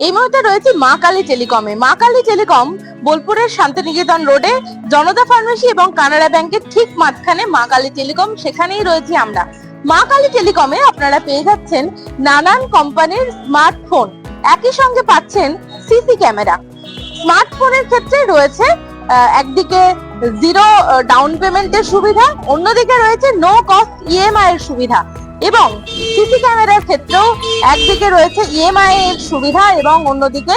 এই মুহূর্তে রয়েছে মা কালী টেলিকমে। মা কালী টেলিকম বোলপুরের শান্তিনিকেতন রোডে জনতা ফার্মেসি এবং কানাড়া ব্যাংকের ঠিক মাঝখানে মা কালী টেলিকম, সেখানেই রয়েছি আমরা। মা কালী টেলিকমে আপনারা পেয়ে যাচ্ছেন নানান কোম্পানির স্মার্টফোন। একই সঙ্গে পাচ্ছেন সিসি ক্যামেরা। স্মার্টফোনের ক্ষেত্রে রয়েছে একদিকে জিরো ডাউন পেমেন্টের সুবিধা, অন্যদিকে রয়েছে নো কস্ট ইএমআই এর সুবিধা। এবং সিসি ক্যামেরার ক্ষেত্রেও একদিকে রয়েছে ইএমআই এর সুবিধা এবং অন্যদিকে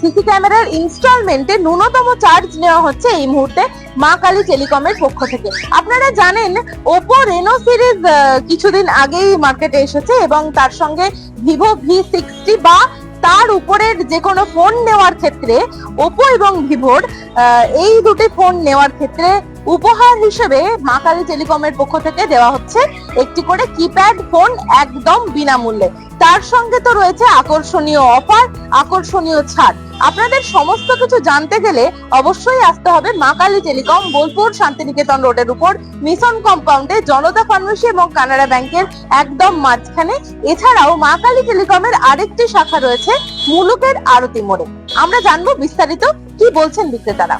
সিসি ক্যামেরার ইনস্টলমেন্টে ন্যূনতম চার্জ নেওয়া হচ্ছে এই মুহূর্তে মা কালী টেলিকমের পক্ষ থেকে। আপনারা জানেন, ওপো, রেনো সিরিজ কিছুদিন আগেই মার্কেটে এসেছে এবং তার সঙ্গে ভিভো ভি সিক্সটি বা তার উপরের যে কোনো ফোন নেওয়ার ক্ষেত্রে ওপো এবং ভিভোর এই দুটি ফোন নেওয়ার ক্ষেত্রে উপহার হিসেবে মা কালী টেলিকমের পক্ষ থেকে দেওয়া হচ্ছে। একটি করে কিপ্যাড ফোন একদম বিনামূল্যে। তার সঙ্গে তো রয়েছে আকর্ষণীয় অফার আকর্ষণীয় ছাড়। আপনাদের সমস্ত কিছু জানতে গেলে অবশ্যই আসতে হবে মা কালী টেলিকম বোলপুর শান্তিনিকেতন রোডের উপর। মিশন কম্পাউন্ডে জনতা ফার্মেসি এবং কানাড়া ব্যাংকের একদম মাঝখানে। এছাড়াও মা কালী টেলিকমের আরেকটি শাখা রয়েছে, মুলুকের আরতি মোড়ে। আমরা জানব বিস্তারিত কি বলছেন বিক্রেতারা।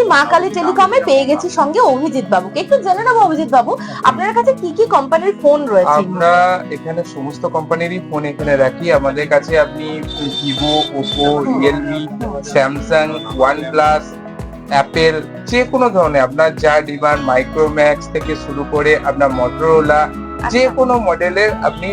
রয়েছে মা কালী টেলিকমে পেয়ে গেছি সঙ্গে অভিজিৎ বাবুকে। একটু জেনে নেব অভিজিৎ বাবু আপনার কাছে কি কি কোম্পানির ফোন রয়েছে? আমরা এখানে সমস্ত কোম্পানিরই ফোন এখানে রাখি। আমাদের কাছে আপনি Vivo Oppo Realme Samsung OnePlus Apple যে কোনো ধরনের। আপনার যা ডিমান্ড মাইক্রোম্যাক্স থেকে শুরু করে আপনার মটোরোলা যে কোনো মডেলের আপনি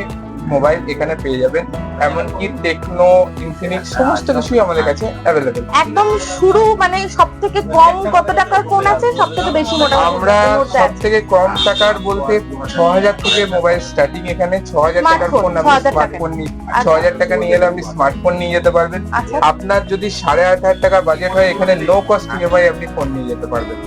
মোবাইল এখানে পেয়ে যাবেন। এমনকি টেকনো ইনফিনিক্স সমস্ত কিছুই আমাদের কাছে অ্যাভেলেবেল একদম শুরু মানে সব থেকে কম কত টাকার ফোন আছে? সব থেকে বেশি মোটামুটি আমরা সব থেকে কম টাকার বলতে ছ হাজার থেকে মোবাইল স্টার্টিং এখানে ছ হাজার টাকার ফোন আপনি 6,000 টাকা। স্মার্টফোন নিয়ে ছ আচ্ছা। হাজার টাকা নিয়ে এলে আপনি স্মার্টফোন নিয়ে যেতে পারবেন। আচ্ছা। আপনার যদি সাড়ে আট হাজার টাকা বাজেট হয় এখানে লো কস্ট ইএমআই আপনি ফোন নিয়ে যেতে পারবেন।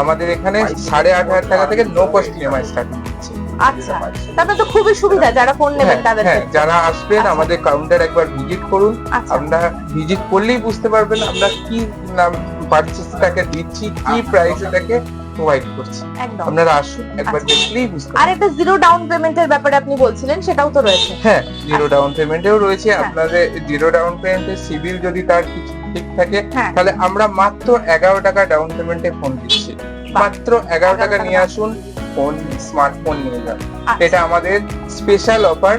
আমাদের এখানে সাড়ে আট হাজার টাকা থেকে নো কস্ট ইএমআই স্টার্টিং দিচ্ছে আচ্ছা তারপরে তো খুবই সুবিধা যারা ফোন নেবেন হ্যাঁ, তাদের হ্যাঁ, যারা আসবেন আচ্ছা। আমাদের কাউন্টার একবার ভিজিট করুন। আচ্ছা। আমরা ভিজিট করলেই বুঝতে পারবেন আমরা কি নাম পারচেসটাকে দিচ্ছি কি প্রাইসে তাকে প্রোভাইড করছি। আপনারা আসুন একবার আচ্ছা। দেখলেই বুঝতে আর একটা জিরো ডাউন পেমেন্টের ব্যাপারে আপনি বলছিলেন সেটাও তো রয়েছে। হ্যাঁ জিরো ডাউন পেমেন্টেও রয়েছে। হ্যাঁ। আপনাদের জিরো ডাউন পেমেন্টের সিভিল যদি তার কিছু ঠিক থাকে তাহলে আমরা মাত্র এগারো টাকা ডাউন পেমেন্টে ফোন দিচ্ছি। মাত্র এগারো 11 টাকা টাকা। নিয়ে আসুন। ফোন স্মার্টফোন নিয়ে যান। এটা আমাদের স্পেশাল অফার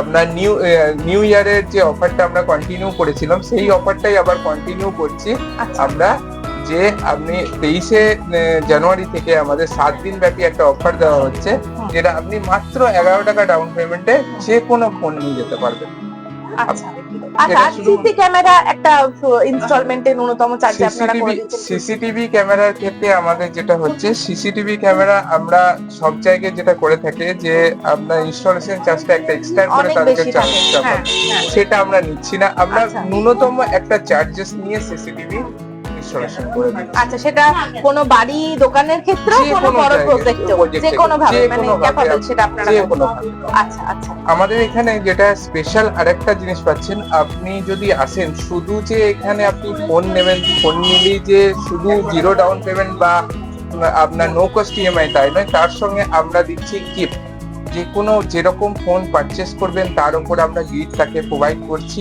আপনার নিউ নিউ ইয়ারের যে অফারটা আমরা কন্টিনিউ করেছিলাম সেই অফারটাই আবার কন্টিনিউ করছি। আচ্ছা। আমরা যে আপনি তেইশে জানুয়ারি থেকে আমাদের সাত দিন ব্যাপী একটা অফার দেওয়া হচ্ছে যেটা আপনি মাত্র এগারো টাকা ডাউন পেমেন্টে যে কোনো ফোন নিয়ে যেতে পারবেন। আচ্ছা। আচ্ছা সিসি ক্যামেরা একটা ইনস্টলমেন্টে ন্যূনতম চার্জে আপনারা করে সিসিটিভি দিচ্ছেন সিসিটিভি ক্যামেরার ক্ষেত্রে আমাদের যেটা হচ্ছে সিসিটিভি ক্যামেরা আমরা সব জায়গায় যেটা করে থাকি যে আমরা ইনস্টলেশন চার্জটা একটা এক্সট্রা করে তাদেরকে চার্জ হ্যাঁ। হ্যাঁ সেটা আমরা নিচ্ছি না। আমরা আচ্ছা। ন্যূনতম একটা চার্জেস নিয়ে সিসিটিভি করে আচ্ছা সেটা কোনো বাড়ি দোকানের কোনো কোনো বড় project যে কোনো ভাবে মানে ক্যাপাবল সেটা আপনারা যে কোনো আচ্ছা আচ্ছা। আমাদের এখানে যেটা স্পেশাল আরেকটা জিনিস পাচ্ছেন আপনি যদি আসেন শুধু যে এখানে আপনি ফোন নেবেন ফোন নিলেই যে শুধু জিরো ডাউন পেমেন্ট বা আপনার নো কস্ট ইএমআই তাই নয় তার সঙ্গে আমরা দিচ্ছি গিফট যে কোনো যেরকম ফোন পারচেস করবেন তার উপর আমরা গিফট তাকে প্রোভাইড করছি।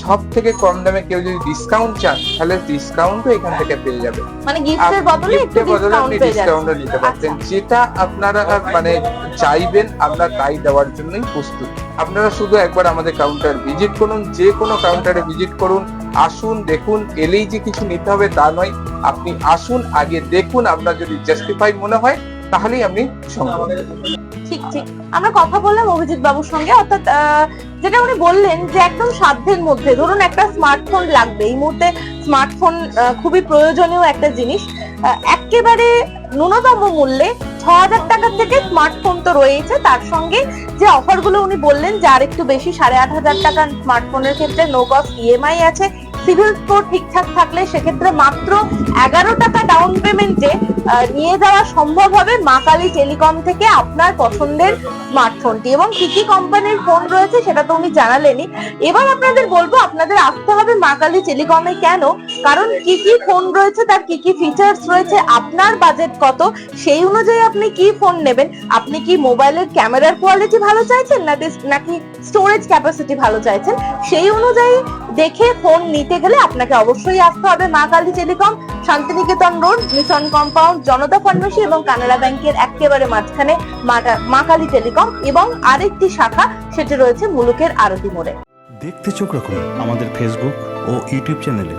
সব থেকে কম দামে কেউ যদি ডিসকাউন্ট চান তাহলে ডিসকাউন্টও এখান থেকে পেয়ে যাবে। মানে গিফটের বদলে একটু বদলে ডিসকাউন্ট আপনি পেয়ে ডিসকাউন্টও নিতে পারছেন যেটা আপনারা মানে চাইবেন আমরা তাই দেওয়ার জন্যই প্রস্তুত। আপনারা শুধু একবার আমাদের কাউন্টার ভিজিট করুন যে কোনো কাউন্টারে ভিজিট করুন আসুন দেখুন এলেই যে কিছু নিতে হবে তা নয়। আপনি আসুন আগে দেখুন আপনার যদি জাস্টিফাই মনে হয় তাহলেই আপনি ঠিক ঠিক। আমরা কথা বললাম অভিজিৎ বাবুর সঙ্গে অর্থাৎ আহ, যেটা উনি বললেন যে একদম সাধ্যের মধ্যে। ধরুন একটা স্মার্টফোন লাগবে। এই মুহূর্তে স্মার্টফোন খুবই প্রয়োজনীয় একটা জিনিস। একেবারে ন্যূনতম মূল্যে ছ হাজার টাকার থেকে স্মার্টফোন তো রয়েছে তার সঙ্গে যে অফারগুলো উনি বললেন যে আর একটু বেশি, সাড়ে আট হাজার টাকার স্মার্টফোনের ক্ষেত্রে নো কস্ট ইএমআই আছে। সিভিল স্কোর ঠিকঠাক থাকলে সেক্ষেত্রে মাত্র এগারো টাকা ডাউন পেমেন্টে নিয়ে যাওয়া সম্ভব হবে মা কালী টেলিকম থেকে আপনার পছন্দের স্মার্টফোনটি এবং কি কি কোম্পানির ফোন রয়েছে সেটা তো উনি জানালেনই। এবার আপনাদের বলব, আপনাদের আসতে হবে মা কালী টেলিকমে কেন? কারণ কি কি ফোন রয়েছে, তার কি কি ফিচার্স রয়েছে, আপনার বাজেট কত? সেই অনুযায়ী আপনি কি ফোন নেবেন? আপনি কি মোবাইলের ক্যামেরার কোয়ালিটি ভালো চাইছেন, নাকি নাকি স্টোরেজ ক্যাপাসিটি ভালো চাইছেন? সেই অনুযায়ী দেখে ফোন নিতে গেলে আপনাকে অবশ্যই আসতে হবে Ma Kali telecom, Shantiniketan road, mission compound, Janata pharmacy এবং কানাড়া ব্যাংকের একেবারে মাঝখানে মা কালী টেলিকম এবং আরেকটি শাখা সেটি রয়েছে মুলুকের আরতি মোড়ে। দেখতে চোখ রাখুন আমাদের ফেসবুক ও ইউটিউব চ্যানেলে